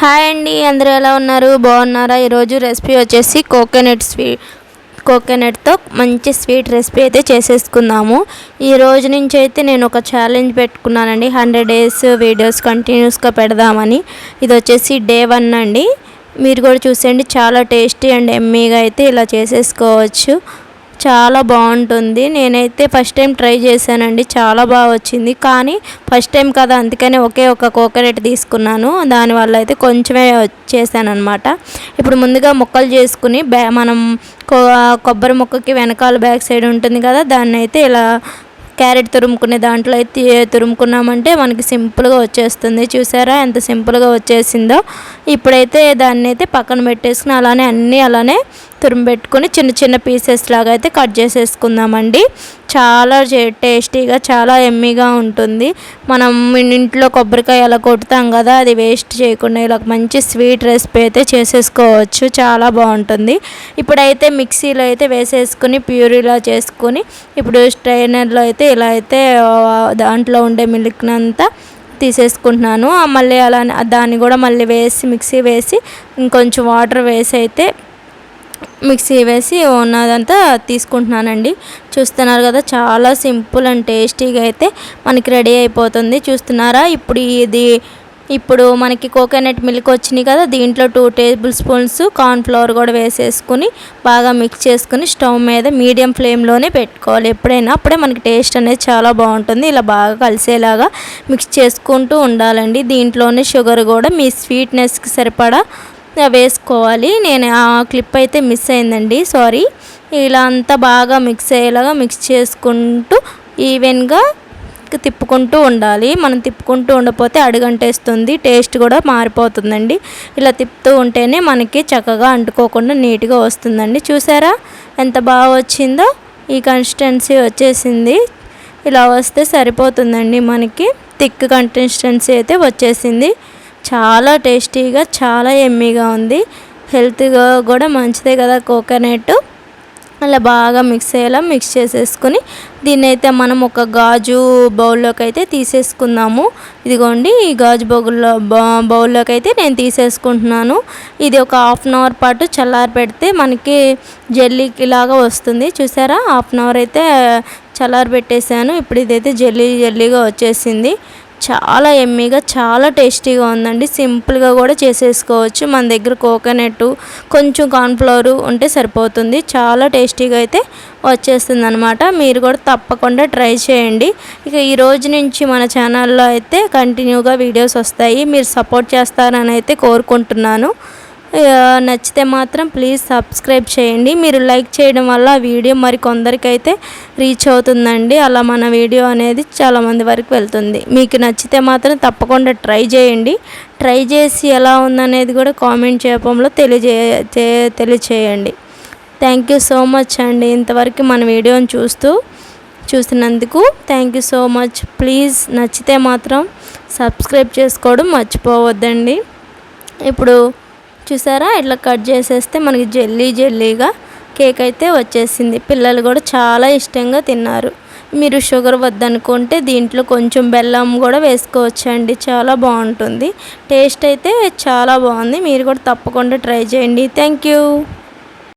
Hi అండి అందరూ ఎలా ఉన్నారు? బాగున్నారా? ఈరోజు రెసిపీ వచ్చేసి కోకోనట్ స్వీట్ కోకోనట్తో మంచి స్వీట్ రెసిపీ అయితే చేసేసుకుందాము. ఈ రోజు నుంచి అయితే నేను ఒక ఛాలెంజ్ పెట్టుకున్నానండి. హండ్రెడ్ డేస్ వీడియోస్ కంటిన్యూస్గా పెడదామని. ఇది వచ్చేసి డే వన్ అండి. మీరు కూడా చూసేయండి. చాలా టేస్టీ అండ్ ఎమ్మీగా అయితే ఇలా చేసేసుకోవచ్చు. చాలా బాగుంటుంది. నేనైతే ఫస్ట్ టైం ట్రై చేశానండి. చాలా బాగా వచ్చింది. కానీ ఫస్ట్ టైం కదా అందుకని ఒకే ఒక కోకోనట్ తీసుకున్నాను. దానివల్ల అయితే కొంచెమే చేశాను ఇప్పుడు ముందుగా ముక్కలు చేసుకుని బ్యా మనం కొబ్బరి ముక్కకి వెనకాల బ్యాక్ సైడ్ ఉంటుంది కదా దాన్ని అయితే ఇలా క్యారెట్ తురుముకునే దాంట్లో అయితే తురుముకున్నామంటే మనకి సింపుల్గా వచ్చేస్తుంది. చూసారా ఎంత సింపుల్గా వచ్చేసిందో. ఇప్పుడైతే దాన్ని అయితే పక్కన పెట్టేసుకుని అలానే అన్నీ అలానే తురుము పెట్టుకొని చిన్న చిన్న పీసెస్ లాగా అయితే కట్ చేసేసుకుందామండి. చాలా టేస్టీగా చాలా ఎమ్మీగా ఉంటుంది. మనం ఇంట్లో కొబ్బరికాయ అలా కొడతాం కదా అది వేస్ట్ చేయకుండా ఇలా మంచి స్వీట్ రెసిపీ అయితే చేసేసుకోవచ్చు. చాలా బాగుంటుంది. ఇప్పుడైతే మిక్సీలో అయితే వేసేసుకుని ప్యూరీలా చేసుకొని ఇప్పుడు స్ట్రైనర్లో అయితే ఇలా అయితే దాంట్లో ఉండే మిల్క్నంతా తీసేసుకుంటున్నాను. మళ్ళీ అలా దాన్ని కూడా మళ్ళీ వేసి మిక్సీ వేసి ఇంకొంచెం వాటర్ వేసి అయితే మిక్సీ వేసి ఉన్నదంతా తీసుకుంటున్నానండి. చూస్తున్నారు కదా చాలా సింపుల్ అండ్ టేస్టీగా అయితే మనకి రెడీ అయిపోతుంది. చూస్తున్నారా? ఇప్పుడు ఇది ఇప్పుడు మనకి కోకోనట్ మిల్క్ వచ్చినాయి కదా దీంట్లో టూ టేబుల్ స్పూన్స్ కార్న్ఫ్లవర్ కూడా వేసేసుకుని బాగా మిక్స్ చేసుకుని స్టవ్ మీద మీడియం ఫ్లేమ్లోనే పెట్టుకోవాలి. ఎప్పుడైనా అప్పుడే మనకి టేస్ట్ అనేది చాలా బాగుంటుంది. ఇలా బాగా కలిసేలాగా మిక్స్ చేసుకుంటూ ఉండాలండి. దీంట్లోనే షుగర్ కూడా మీ స్వీట్నెస్కి సరిపడా వేసుకోవాలి. నేను ఆ క్లిప్ అయితే మిస్ అయిందండి సారీ. ఇలా అంతా బాగా మిక్స్ అయ్యేలాగా మిక్స్ చేసుకుంటూ ఈవెన్గా తిప్పుకుంటూ ఉండాలి. మనం తిప్పుకుంటూ ఉండపోతే అడుగంటేస్తుంది టేస్ట్ కూడా మారిపోతుందండి. ఇలా తిప్పుతూ ఉంటేనే మనకి చక్కగా అంటుకోకుండా నీట్గా వస్తుందండి. చూసారా? ఎంత బాగా వచ్చిందో? ఈ కన్సిస్టెన్సీ వచ్చేసింది. ఇలా వస్తే సరిపోతుందండి మనకి. థిక్ కన్సిస్టెన్సీ అయితే వచ్చేసింది. చాలా టేస్టీగా చాలా ఎమ్మీగా ఉంది. హెల్త్గా కూడా మంచిదే కదా కోకోనట్. అలా బాగా మిక్స్ అయ్యేలా మిక్స్ చేసేసుకొని దీన్ని అయితే మనం ఒక గాజు బౌల్లోకి అయితే తీసేసుకుందాము. ఇదిగోండి ఈ గాజు బౌల్లో బౌల్లోకి అయితే నేను తీసేసుకుంటున్నాను. ఇది ఒక హాఫ్ అన్ అవర్ పాటు చల్లారి పెడితే మనకి జెల్లీకి లాగా వస్తుంది. చూసారా? హాఫ్ అన్ అవర్ అయితే చల్లారి పెట్టేశాను. ఇప్పుడు ఇదైతే జెల్లీ జెల్లీగా వచ్చేసింది. చాలా ఎమ్మీగా చాలా టేస్టీగా ఉందండి. సింపుల్గా కూడా చేసేసుకోవచ్చు. మన దగ్గర కోకోనట్ కొంచెం కార్న్ఫ్లవర్ ఉంటే సరిపోతుంది. చాలా టేస్టీగా అయితే వచ్చేస్తుంది అనమాట మీరు కూడా తప్పకుండా ట్రై చేయండి. ఇక ఈ రోజు నుంచి మన ఛానల్లో అయితే కంటిన్యూగా వీడియోస్ వస్తాయి. మీరు సపోర్ట్ చేస్తారని అయితే కోరుకుంటున్నాను. నచ్చితే మాత్రం ప్లీజ్ సబ్స్క్రైబ్ చేయండి. మీరు లైక్ చేయడం వల్ల వీడియో మరి కొందరికైతే రీచ్ అవుతుందండి. అలా మన వీడియో అనేది చాలామంది వరకు వెళ్తుంది. మీకు నచ్చితే మాత్రం తప్పకుండా ట్రై చేయండి. ట్రై చేసి ఎలా ఉందనేది కూడా కామెంట్ చేయడంలో తెలియజే తెలియచేయండి. థ్యాంక్ యూ సో మచ్ అండి ఇంతవరకు మన వీడియోని చూస్తూ చూసినందుకు thank you so much please నచ్చితే మాత్రం సబ్స్క్రైబ్ చేసుకోవడం మర్చిపోవద్దండి. ఇప్పుడు చూసారా? ఇట్లా కట్ చేసేస్తే మనకి జెల్లీ జెల్లీగా కేక్ అయితే వచ్చేసింది. పిల్లలు కూడా చాలా ఇష్టంగా తిన్నారు. మీరు షుగర్ వద్దనుకుంటే దీంట్లో కొంచెం బెల్లం కూడా వేసుకోవచ్చండి. చాలా బాగుంటుంది. టేస్ట్ అయితే చాలా బాగుంది. మీరు కూడా తప్పకుండా ట్రై చేయండి. Thank you.